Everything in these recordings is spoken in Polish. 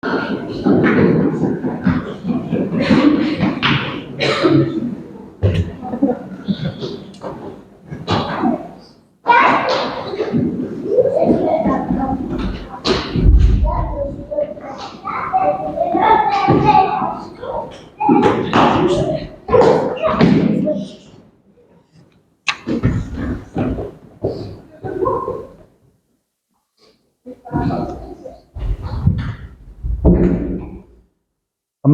啊。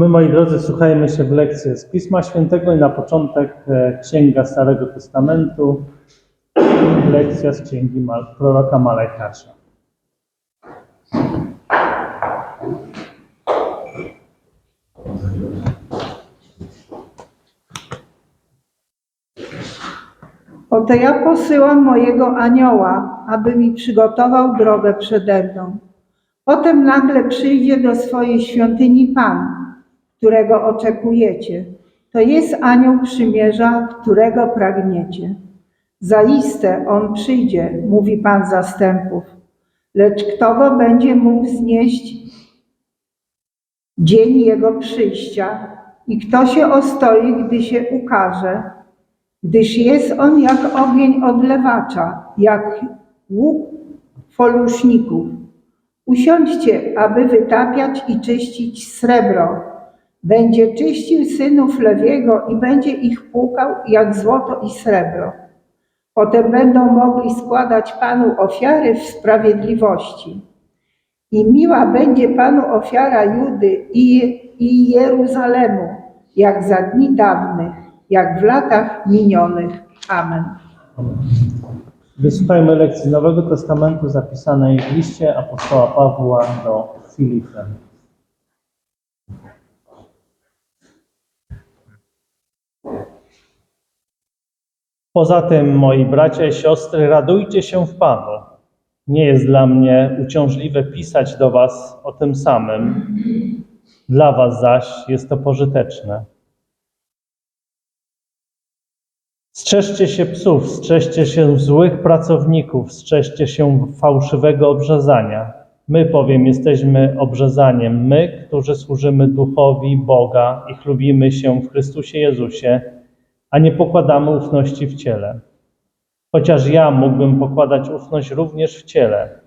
My, moi drodzy, słuchajmy się w lekcji z Pisma Świętego i na początek e, Księga Starego Testamentu, lekcja z Księgi proroka Malajkasza. Oto ja posyłam mojego anioła, aby mi przygotował drogę przede mną. Potem nagle przyjdzie do swojej świątyni Pan, którego oczekujecie. To jest anioł przymierza, którego pragniecie. Zaiste on przyjdzie, mówi Pan zastępów. Lecz kto go będzie mógł znieść dzień jego przyjścia i kto się ostoi, gdy się ukaże? gdyż jest on jak ogień odlewacza, jak łuk foluszników. Usiądźcie, aby wytapiać i czyścić srebro. Będzie czyścił synów Lewiego i będzie ich płukał jak złoto i srebro. Potem będą mogli składać Panu ofiary w sprawiedliwości. I miła będzie Panu ofiara Judy i, i Jeruzalemu, jak za dni dawnych, jak w latach minionych. Amen. Wysłuchajmy lekcji Nowego Testamentu zapisanej w liście apostoła Pawła do Filipen. Poza tym, moi bracia i siostry, radujcie się w Panu. Nie jest dla mnie uciążliwe pisać do Was o tym samym. Dla Was zaś jest to pożyteczne. Strzeżcie się psów, strzeżcie się złych pracowników, strzeżcie się fałszywego obrzezania. My bowiem jesteśmy obrzezaniem, my, którzy służymy duchowi Boga i chlubimy się w Chrystusie Jezusie, a nie pokładamy ufności w ciele. Chociaż ja mógłbym pokładać ufność również w ciele.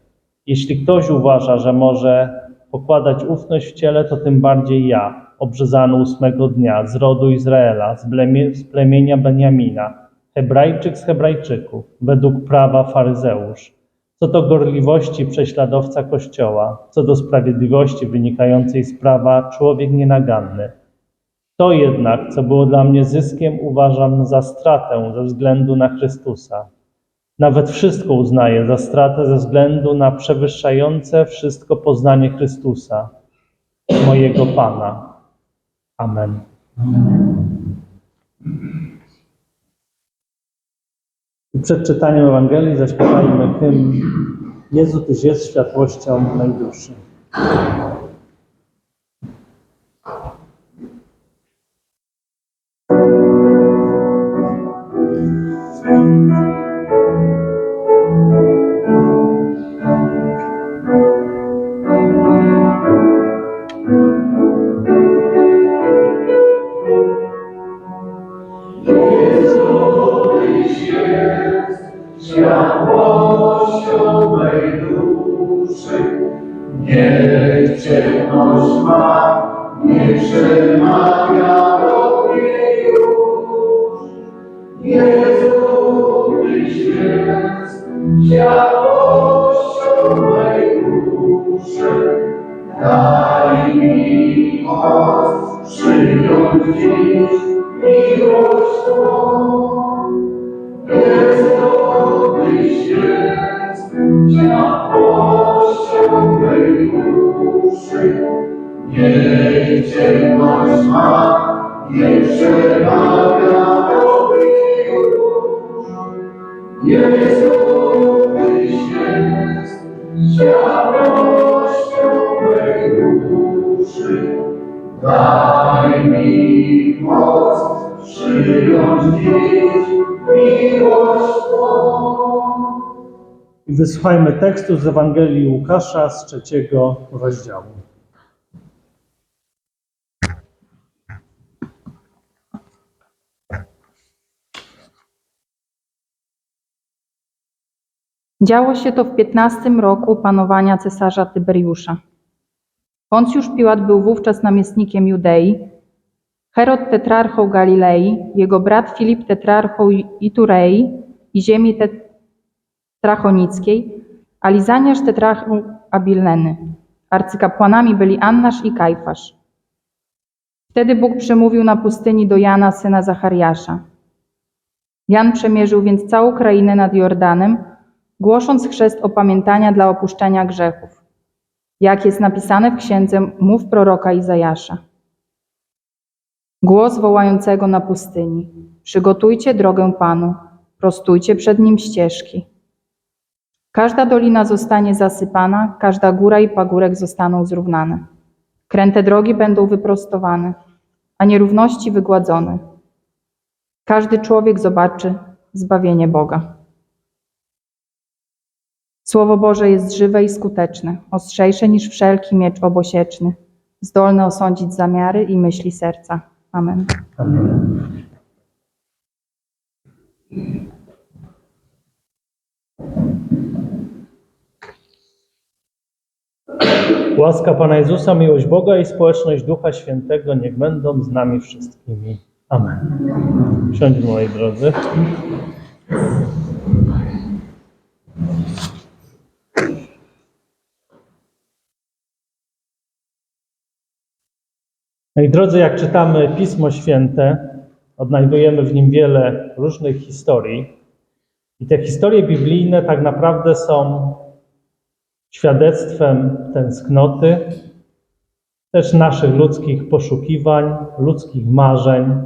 Jeśli ktoś uważa, że może pokładać ufność w ciele, to tym bardziej ja, obrzezany ósmego dnia z rodu Izraela, z, z plemienia Beniamina, Hebrajczyk z Hebrajczyków, według prawa faryzeusz. Co do gorliwości prześladowca Kościoła, co do sprawiedliwości wynikającej z prawa człowiek nienaganny. To jednak, co było dla mnie zyskiem, uważam za stratę ze względu na Chrystusa. Nawet wszystko uznaję za stratę ze względu na przewyższające wszystko poznanie Chrystusa, mojego Pana. Amen. Przed czytaniem Ewangelii zaśpiewajmy hymn Jezu, Tyś jest światłością mej duszy. Niech ciemność ma, nie przemawia do mnie już. Jezu, Tyś jest światłością mej duszy. Daj mi moc przyjąć dziś Niech ciemność ma, nie przemawia do już. Jezu, Tyś jest światłością mej duszy. Daj mi moc przyjąć dziś miłość. I wysłuchajmy tekstu z Ewangelii Łukasza z trzeciego rozdziału. Działo się to w piętnastym roku panowania cesarza Tyberiusza. Poncjusz Piłat był wówczas namiestnikiem Judei, Herod tetrarchą Galilei, jego brat Filip tetrarchą Iturei i ziemi tetrachonickiej, a Lizaniasz tetrarchą Abileny. Arcykapłanami byli Annasz i Kajfasz. Wtedy Bóg przemówił na pustyni do Jana, syna Zachariasza. Jan przemierzył więc całą krainę nad Jordanem, głosząc chrzest opamiętania dla opuszczenia grzechów. Jak jest napisane w księdze mów proroka Izajasza. Głos wołającego na pustyni. Przygotujcie drogę Panu, prostujcie przed Nim ścieżki. Każda dolina zostanie zasypana, każda góra i pagórek zostaną zrównane. Kręte drogi będą wyprostowane, a nierówności wygładzone. Każdy człowiek zobaczy zbawienie Boga. Słowo Boże jest żywe i skuteczne, ostrzejsze niż wszelki miecz obosieczny, zdolne osądzić zamiary i myśli serca. Amen. Łaska Pana Jezusa, miłość Boga i społeczność Ducha Świętego niech będą z nami wszystkimi. Amen. Siądźmy, moi drodzy. Moi drodzy, jak czytamy Pismo Święte, odnajdujemy w nim wiele różnych historii. I te historie biblijne tak naprawdę są świadectwem tęsknoty, też naszych ludzkich poszukiwań, ludzkich marzeń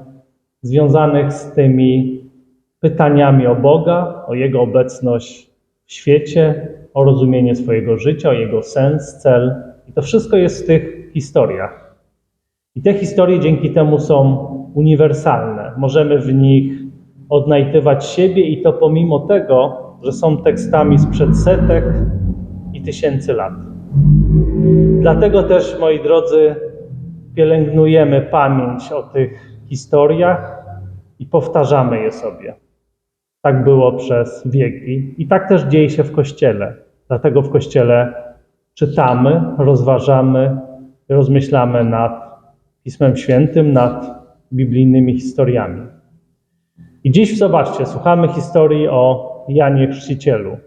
związanych z tymi pytaniami o Boga, o Jego obecność w świecie, o rozumienie swojego życia, o Jego sens, cel. I to wszystko jest w tych historiach. I te historie dzięki temu są uniwersalne. Możemy w nich odnajdywać siebie i to pomimo tego, że są tekstami sprzed setek i tysięcy lat. Dlatego też, moi drodzy, pielęgnujemy pamięć o tych historiach i powtarzamy je sobie. Tak było przez wieki i tak też dzieje się w Kościele. Dlatego w Kościele czytamy, rozważamy, rozmyślamy nad Pismem Świętym, nad biblijnymi historiami. I dziś zobaczcie, słuchamy historii o Janie Chrzcicielu.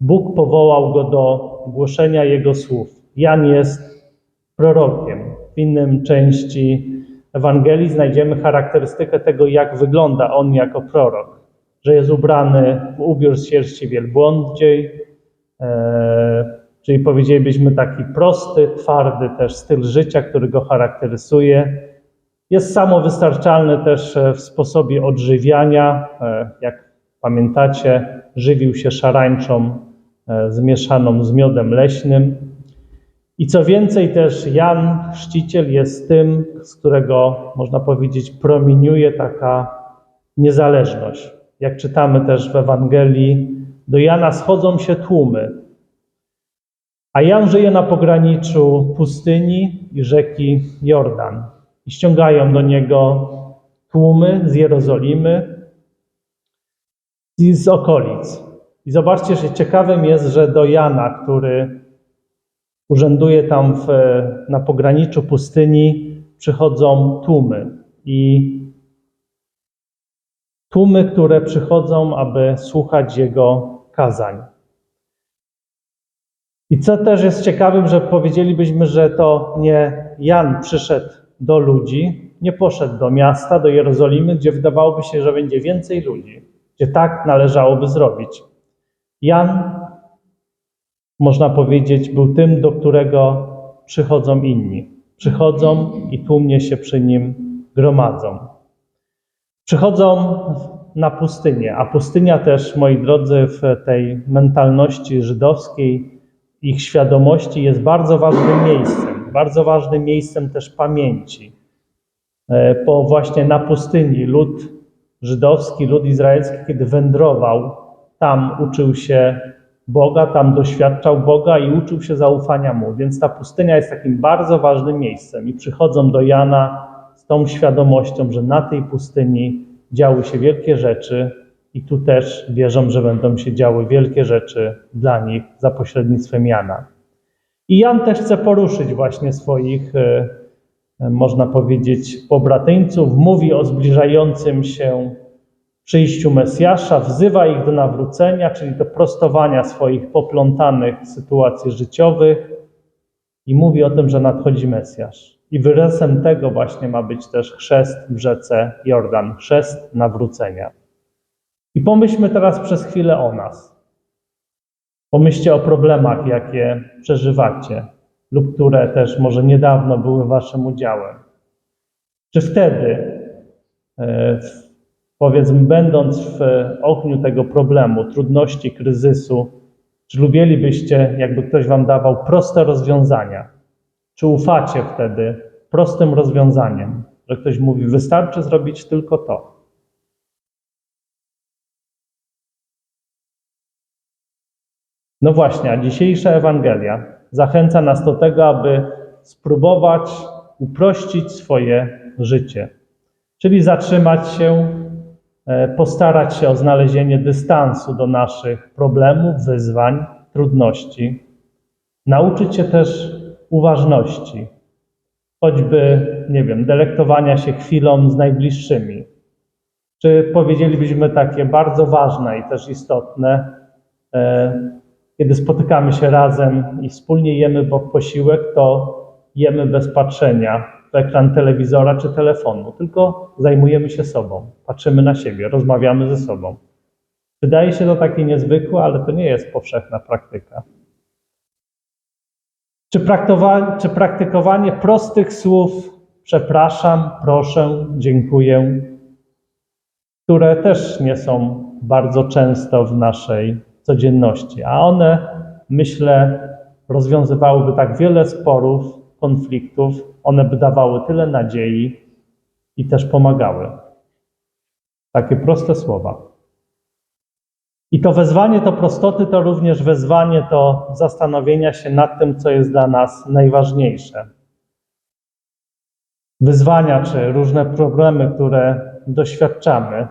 Bóg powołał go do głoszenia jego słów. Jan jest prorokiem. W innym części Ewangelii znajdziemy charakterystykę tego, jak wygląda on jako prorok. Że jest ubrany w ubiór z sierści wielbłądziej, e, czyli powiedzielibyśmy taki prosty, twardy też styl życia, który go charakteryzuje. Jest samowystarczalny też w sposobie odżywiania. E, Jak pamiętacie, żywił się szarańczą e, zmieszaną z miodem leśnym. I co więcej, też Jan Chrzciciel jest tym, z którego można powiedzieć promieniuje taka niezależność. Jak czytamy też w Ewangelii, do Jana schodzą się tłumy, a Jan żyje na pograniczu pustyni i rzeki Jordan. I ściągają do niego tłumy z Jerozolimy i z okolic. I zobaczcie, że ciekawym jest, że do Jana, który urzęduje tam w, na pograniczu pustyni, przychodzą tłumy. I tłumy, które przychodzą, aby słuchać jego kazań. I co też jest ciekawym, że powiedzielibyśmy, że to nie Jan przyszedł do ludzi, nie poszedł do miasta, do Jerozolimy, gdzie wydawałoby się, że będzie więcej ludzi, gdzie tak należałoby zrobić. Jan, można powiedzieć, był tym, do którego przychodzą inni. Przychodzą i tłumnie się przy nim gromadzą. Przychodzą na pustynię, a pustynia też, moi drodzy, w tej mentalności żydowskiej, ich świadomości jest bardzo ważnym miejscem, bardzo ważnym miejscem też pamięci. E, Bo właśnie na pustyni lud żydowski, lud izraelski, kiedy wędrował, tam uczył się Boga, tam doświadczał Boga i uczył się zaufania Mu. Więc ta pustynia jest takim bardzo ważnym miejscem i przychodzą do Jana z tą świadomością, że na tej pustyni działy się wielkie rzeczy I tu też wierzą, że będą się działy wielkie rzeczy dla nich za pośrednictwem Jana. I Jan też chce poruszyć właśnie swoich, e, e, można powiedzieć, pobratyńców. Mówi o zbliżającym się przyjściu Mesjasza, wzywa ich do nawrócenia, czyli do prostowania swoich poplątanych sytuacji życiowych i mówi o tym, że nadchodzi Mesjasz. I wyrazem tego właśnie ma być też chrzest w rzece Jordan, chrzest nawrócenia. I pomyślmy teraz przez chwilę o nas. Pomyślcie o problemach, jakie przeżywacie, lub które też może niedawno były waszym udziałem. Czy wtedy, e, powiedzmy, będąc w ogniu tego problemu, trudności, kryzysu, czy lubilibyście, jakby ktoś wam dawał proste rozwiązania? Czy ufacie wtedy prostym rozwiązaniem, że ktoś mówi, wystarczy zrobić tylko to? No właśnie, a dzisiejsza Ewangelia zachęca nas do tego, aby spróbować uprościć swoje życie. Czyli zatrzymać się, e, postarać się o znalezienie dystansu do naszych problemów, wyzwań, trudności. Nauczyć się też uważności, choćby, nie wiem, delektowania się chwilą z najbliższymi. Czy powiedzielibyśmy takie bardzo ważne i też istotne, e, kiedy spotykamy się razem i wspólnie jemy po- posiłek, to jemy bez patrzenia w ekran telewizora czy telefonu, tylko zajmujemy się sobą, patrzymy na siebie, rozmawiamy ze sobą. Wydaje się to takie niezwykłe, ale to nie jest powszechna praktyka. Czy, czy praktykowanie prostych słów przepraszam, proszę, dziękuję, które też nie są bardzo często w naszej codzienności, a one, myślę, rozwiązywałyby tak wiele sporów, konfliktów, one by dawały tyle nadziei i też pomagały. Takie proste słowa. I to wezwanie do prostoty to również wezwanie do zastanowienia się nad tym, co jest dla nas najważniejsze. Wyzwania czy różne problemy, które doświadczamy,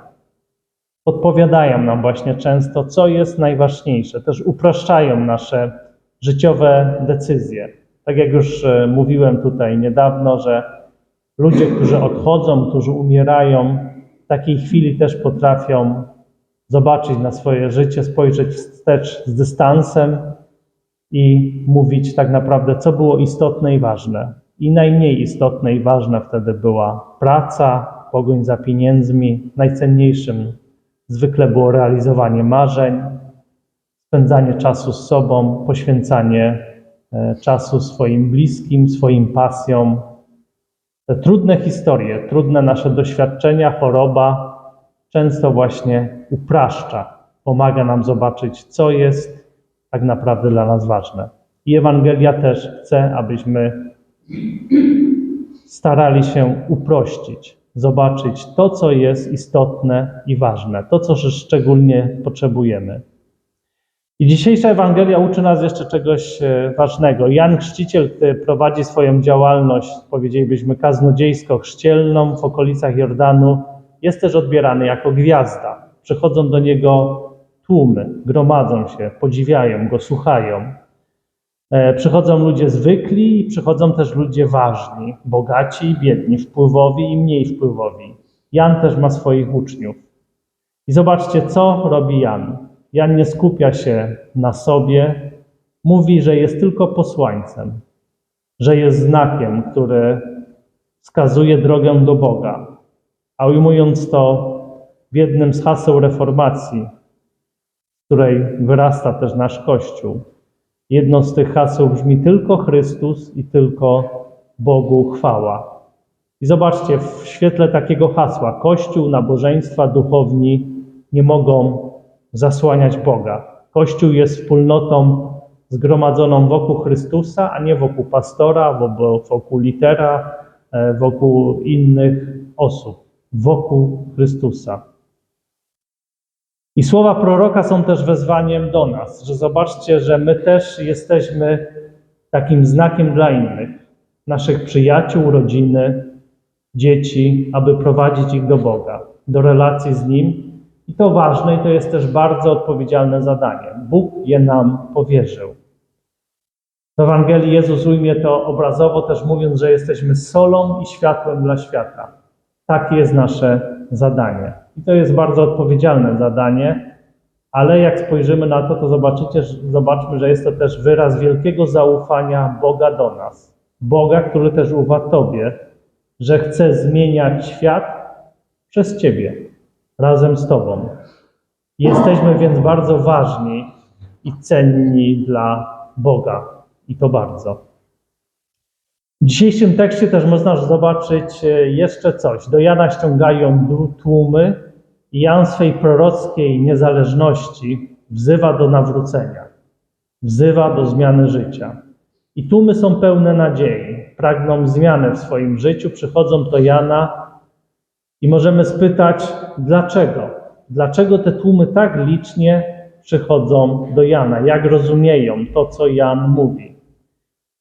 podpowiadają nam właśnie często, co jest najważniejsze, też upraszczają nasze życiowe decyzje. Tak jak już e, mówiłem tutaj niedawno, że ludzie, którzy odchodzą, którzy umierają, w takiej chwili też potrafią zobaczyć na swoje życie, spojrzeć wstecz z dystansem i mówić tak naprawdę, co było istotne i ważne. I najmniej istotne i ważne wtedy była praca, pogoń za pieniędzmi. Najcenniejszym zwykle było realizowanie marzeń, spędzanie czasu z sobą, poświęcanie e, czasu swoim bliskim, swoim pasjom. Te trudne historie, trudne nasze doświadczenia, choroba często właśnie upraszcza, pomaga nam zobaczyć, co jest tak naprawdę dla nas ważne. I Ewangelia też chce, abyśmy starali się uprościć, zobaczyć to, co jest istotne i ważne, to, co szczególnie potrzebujemy. I dzisiejsza Ewangelia uczy nas jeszcze czegoś e, ważnego. Jan Chrzciciel, który prowadzi swoją działalność, powiedzielibyśmy, kaznodziejsko-chrzcielną w okolicach Jordanu, jest też odbierany jako gwiazda. Przychodzą do niego tłumy, gromadzą się, podziwiają go, słuchają. E, Przychodzą ludzie zwykli i przychodzą też ludzie ważni, bogaci i biedni, wpływowi i mniej wpływowi. Jan też ma swoich uczniów. I zobaczcie, co robi Jan. Jan nie skupia się na sobie, mówi, że jest tylko posłańcem, że jest znakiem, który wskazuje drogę do Boga. A ujmując to w jednym z haseł reformacji, z której wyrasta też nasz Kościół, jedno z tych haseł brzmi tylko Chrystus i tylko Bogu chwała. I zobaczcie, w świetle takiego hasła Kościół, nabożeństwa, duchowni nie mogą zasłaniać Boga. Kościół jest wspólnotą zgromadzoną wokół Chrystusa, a nie wokół pastora, wo- wokół litera, e, wokół innych osób, wokół Chrystusa. I słowa proroka są też wezwaniem do nas, że zobaczcie, że my też jesteśmy takim znakiem dla innych, naszych przyjaciół, rodziny, dzieci, aby prowadzić ich do Boga, do relacji z Nim I to ważne i to jest też bardzo odpowiedzialne zadanie. Bóg je nam powierzył. W Ewangelii Jezus ujmie to obrazowo, też mówiąc, że jesteśmy solą i światłem dla świata. Takie jest nasze zadanie. I to jest bardzo odpowiedzialne zadanie, ale jak spojrzymy na to, to zobaczycie, zobaczmy, że jest to też wyraz wielkiego zaufania Boga do nas. Boga, który też ufa Tobie, że chce zmieniać świat przez Ciebie, razem z Tobą. Jesteśmy więc bardzo ważni i cenni dla Boga. I to bardzo. W dzisiejszym tekście też można zobaczyć e, jeszcze coś. Do Jana ściągają tłumy Jan swej prorockiej niezależności wzywa do nawrócenia, wzywa do zmiany życia. I tłumy są pełne nadziei, pragną zmiany w swoim życiu, przychodzą do Jana i możemy spytać, dlaczego? Dlaczego te tłumy tak licznie przychodzą do Jana? Jak rozumieją to, co Jan mówi?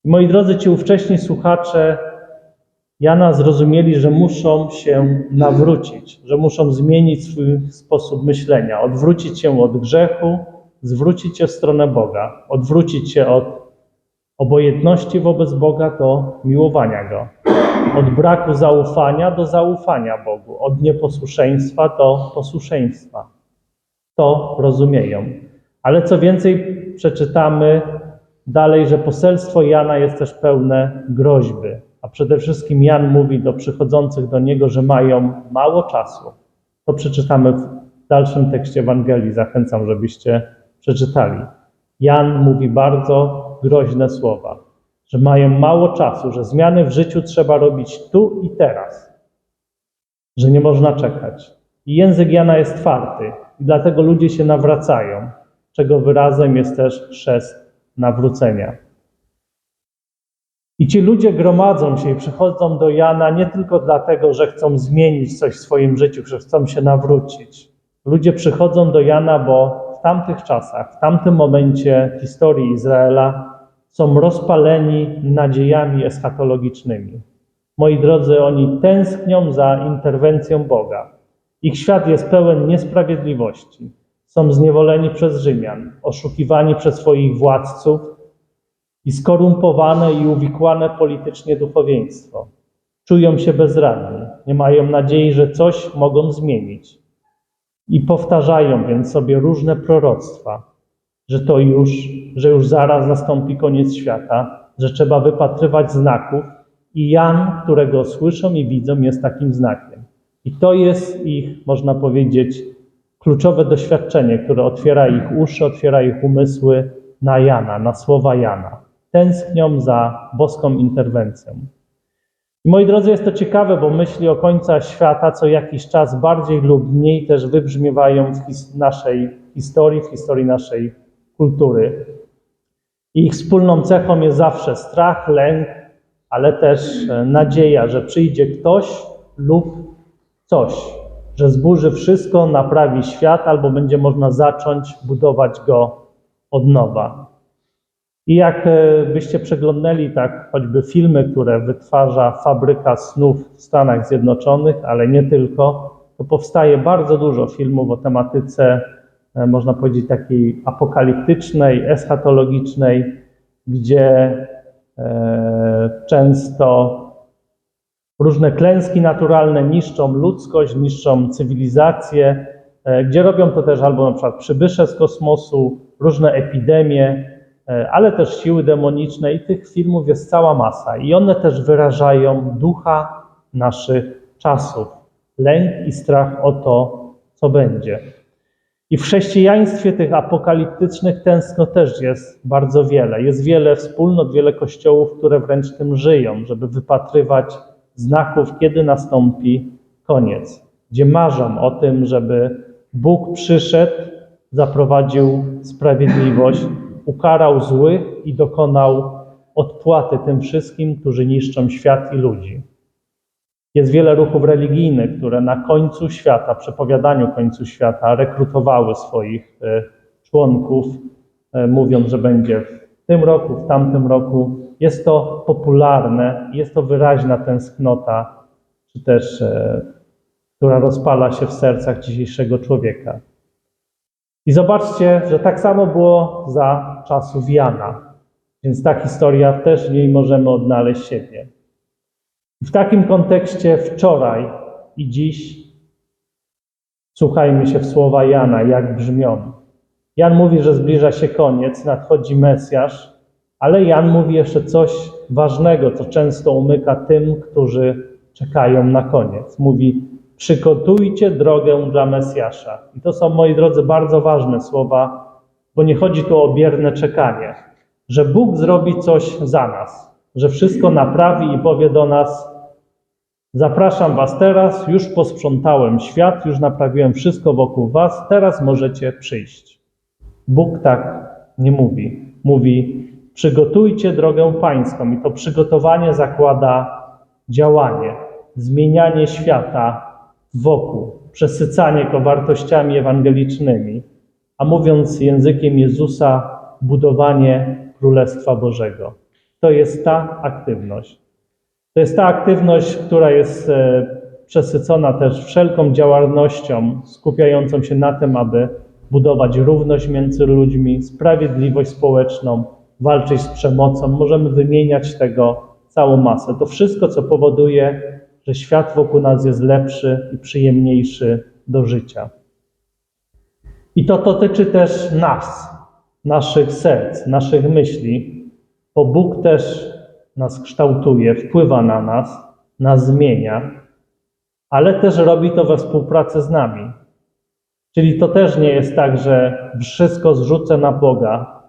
Moi drodzy, ci ówcześni słuchacze Jana zrozumieli, że muszą się nawrócić, że muszą zmienić swój sposób myślenia, odwrócić się od grzechu, zwrócić się w stronę Boga, odwrócić się od obojętności wobec Boga do miłowania Go, od braku zaufania do zaufania Bogu, od nieposłuszeństwa do posłuszeństwa. To rozumieją. Ale co więcej, przeczytamy dalej, że poselstwo Jana jest też pełne groźby. A przede wszystkim Jan mówi do przychodzących do niego, że mają mało czasu. To przeczytamy w dalszym tekście Ewangelii. Zachęcam, żebyście przeczytali. Jan mówi bardzo groźne słowa, że mają mało czasu, że zmiany w życiu trzeba robić tu i teraz, że nie można czekać. I język Jana jest twardy, i dlatego ludzie się nawracają, czego wyrazem jest też chrzest nawrócenia. I ci ludzie gromadzą się i przychodzą do Jana nie tylko dlatego, że chcą zmienić coś w swoim życiu, że chcą się nawrócić. Ludzie przychodzą do Jana, bo w tamtych czasach, w tamtym momencie historii Izraela są rozpaleni nadziejami eschatologicznymi. Moi drodzy, oni tęsknią za interwencją Boga. Ich świat jest pełen niesprawiedliwości. Są zniewoleni przez Rzymian, oszukiwani przez swoich władców i skorumpowane i uwikłane politycznie duchowieństwo. Czują się bezradni, nie mają nadziei, że coś mogą zmienić. I powtarzają więc sobie różne proroctwa, że to już, że już zaraz nastąpi koniec świata, że trzeba wypatrywać znaków i Jan, którego słyszą i widzą, jest takim znakiem. I to jest ich, można powiedzieć, kluczowe doświadczenie, które otwiera ich uszy, otwiera ich umysły na Jana, na słowa Jana. Tęsknią za boską interwencją. I moi drodzy, jest to ciekawe, bo myśli o końca świata co jakiś czas bardziej lub mniej też wybrzmiewają w his- naszej historii, w historii naszej kultury. Ich wspólną cechą jest zawsze strach, lęk, ale też e, nadzieja, że przyjdzie ktoś lub coś, że zburzy wszystko, naprawi świat, albo będzie można zacząć budować go od nowa. I jak e, byście przeglądnęli tak choćby filmy, które wytwarza fabryka snów w Stanach Zjednoczonych, ale nie tylko, to powstaje bardzo dużo filmów o tematyce, e, można powiedzieć, takiej apokaliptycznej, eschatologicznej, gdzie e, często różne klęski naturalne niszczą ludzkość, niszczą cywilizację, gdzie robią to też albo na przykład przybysze z kosmosu, różne epidemie, ale też siły demoniczne i tych filmów jest cała masa i one też wyrażają ducha naszych czasów, lęk i strach o to, co będzie. I w chrześcijaństwie tych apokaliptycznych tęskno też jest bardzo wiele. Jest wiele wspólnot, wiele kościołów, które wręcz tym żyją, żeby wypatrywać znaków, kiedy nastąpi koniec. Gdzie marzą o tym, żeby Bóg przyszedł, zaprowadził sprawiedliwość, ukarał złych i dokonał odpłaty tym wszystkim, którzy niszczą świat i ludzi. Jest wiele ruchów religijnych, które na końcu świata, przepowiadaniu końcu świata, rekrutowały swoich e, członków, e, mówiąc, że będzie w tym roku, w tamtym roku. Jest to popularne, jest to wyraźna tęsknota, czy też e, która rozpala się w sercach dzisiejszego człowieka. I zobaczcie, że tak samo było za czasów Jana. Więc ta historia też w niej możemy odnaleźć siebie. W takim kontekście wczoraj i dziś słuchajmy się w słowa Jana, jak brzmią. Jan mówi, że zbliża się koniec, nadchodzi Mesjasz, ale Jan mówi jeszcze coś ważnego, co często umyka tym, którzy czekają na koniec. Mówi: Przygotujcie drogę dla Mesjasza. I to są, moi drodzy, bardzo ważne słowa, bo nie chodzi tu o bierne czekanie, że Bóg zrobi coś za nas, że wszystko naprawi i powie do nas: Zapraszam Was teraz, już posprzątałem świat, już naprawiłem wszystko wokół Was, teraz możecie przyjść. Bóg tak nie mówi. Mówi: przygotujcie drogę pańską, i to przygotowanie zakłada działanie, zmienianie świata wokół, przesycanie go wartościami ewangelicznymi, a mówiąc językiem Jezusa, budowanie Królestwa Bożego. To jest ta aktywność. To jest ta aktywność, która jest e, przesycona też wszelką działalnością skupiającą się na tym, aby budować równość między ludźmi, sprawiedliwość społeczną, walczyć z przemocą. Możemy wymieniać tego całą masę. To wszystko, co powoduje, że świat wokół nas jest lepszy i przyjemniejszy do życia. I to dotyczy też nas, naszych serc, naszych myśli, bo Bóg też nas kształtuje, wpływa na nas, nas zmienia, ale też robi to we współpracy z nami. Czyli to też nie jest tak, że wszystko zrzucę na Boga,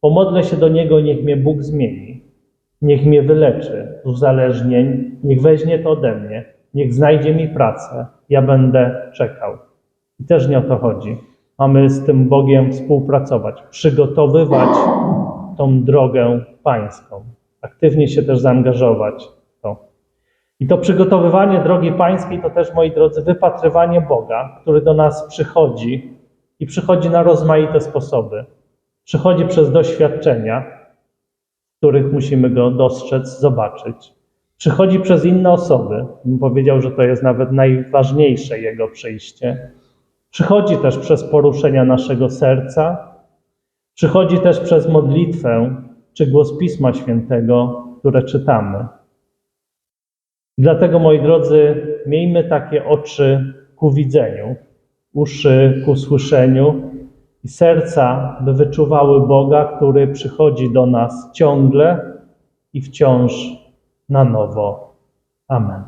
pomodlę się do Niego, niech mnie Bóg zmieni, niech mnie wyleczy z uzależnień, niech weźmie to ode mnie, niech znajdzie mi pracę, ja będę czekał. I też nie o to chodzi. Mamy z tym Bogiem współpracować, przygotowywać tą drogę pańską, aktywnie się też zaangażować w to. I to przygotowywanie drogi pańskiej to też, moi drodzy, wypatrywanie Boga, który do nas przychodzi i przychodzi na rozmaite sposoby. Przychodzi przez doświadczenia, których musimy go dostrzec, zobaczyć. Przychodzi przez inne osoby. Bym powiedział, że to jest nawet najważniejsze jego przyjście. Przychodzi też przez poruszenia naszego serca. Przychodzi też przez modlitwę czy głos Pisma Świętego, które czytamy. Dlatego, moi drodzy, miejmy takie oczy ku widzeniu, uszy ku słyszeniu i serca, by wyczuwały Boga, który przychodzi do nas ciągle i wciąż na nowo. Amen.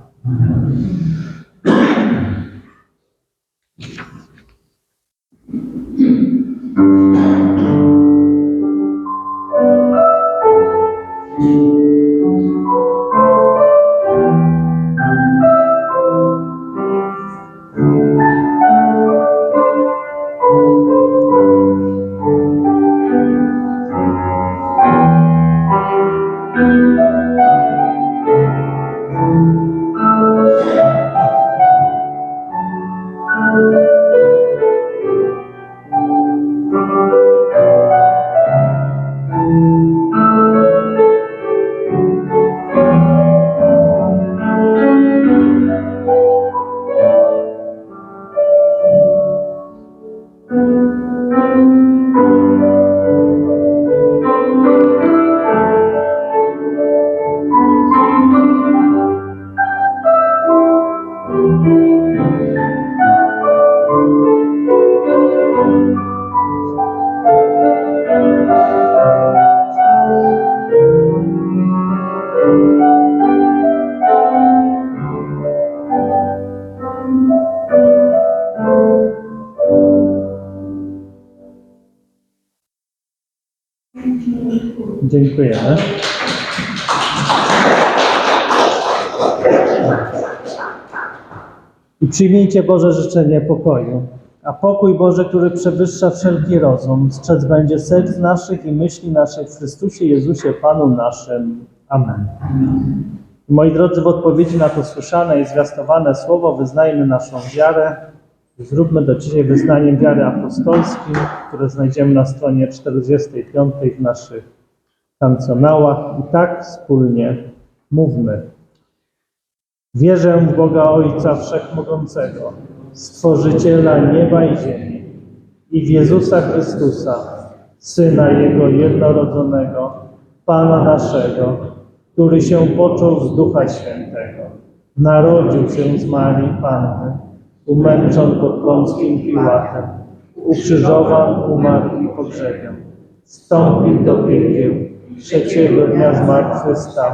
I przyjmijcie Boże życzenie pokoju. A pokój Boże, który przewyższa wszelki rozum, strzec będzie serc naszych i myśli naszych w Chrystusie Jezusie Panu naszym. Amen. Moi drodzy, w odpowiedzi na to słyszane i zwiastowane słowo wyznajmy naszą wiarę. Zróbmy to dzisiaj wyznaniem wiary apostolskim, które znajdziemy na stronie 45 w naszych kancjonałach. I tak wspólnie mówmy. Wierzę w Boga Ojca Wszechmogącego, Stworzyciela nieba i ziemi i w Jezusa Chrystusa, Syna Jego jednorodzonego, Pana naszego, który się począł z Ducha Świętego, narodził się z Marii Panny, umęczon pod Pąckim Piłatem, ukrzyżowan, umarł i pogrzebion, wstąpił do piekieł, trzeciego dnia zmartwychwstał,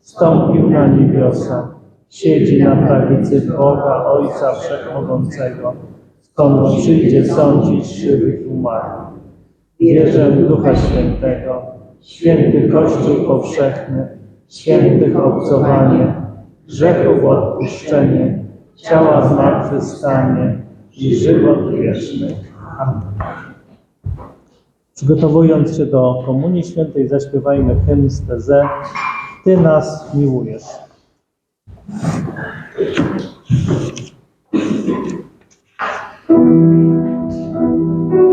wstąpił na niebiosa, siedzi na prawicy Boga Ojca Wszechmogącego, skąd przyjdzie sądzić żywych i umarłych. Wierzę w Ducha Świętego, święty Kościół powszechny, świętych obcowanie, grzechów odpuszczenie, ciała zmartwychwstanie i żywot wieczny. Amen. Przygotowując się do Komunii Świętej, zaśpiewajmy hymn z tezę Ty nas miłujesz.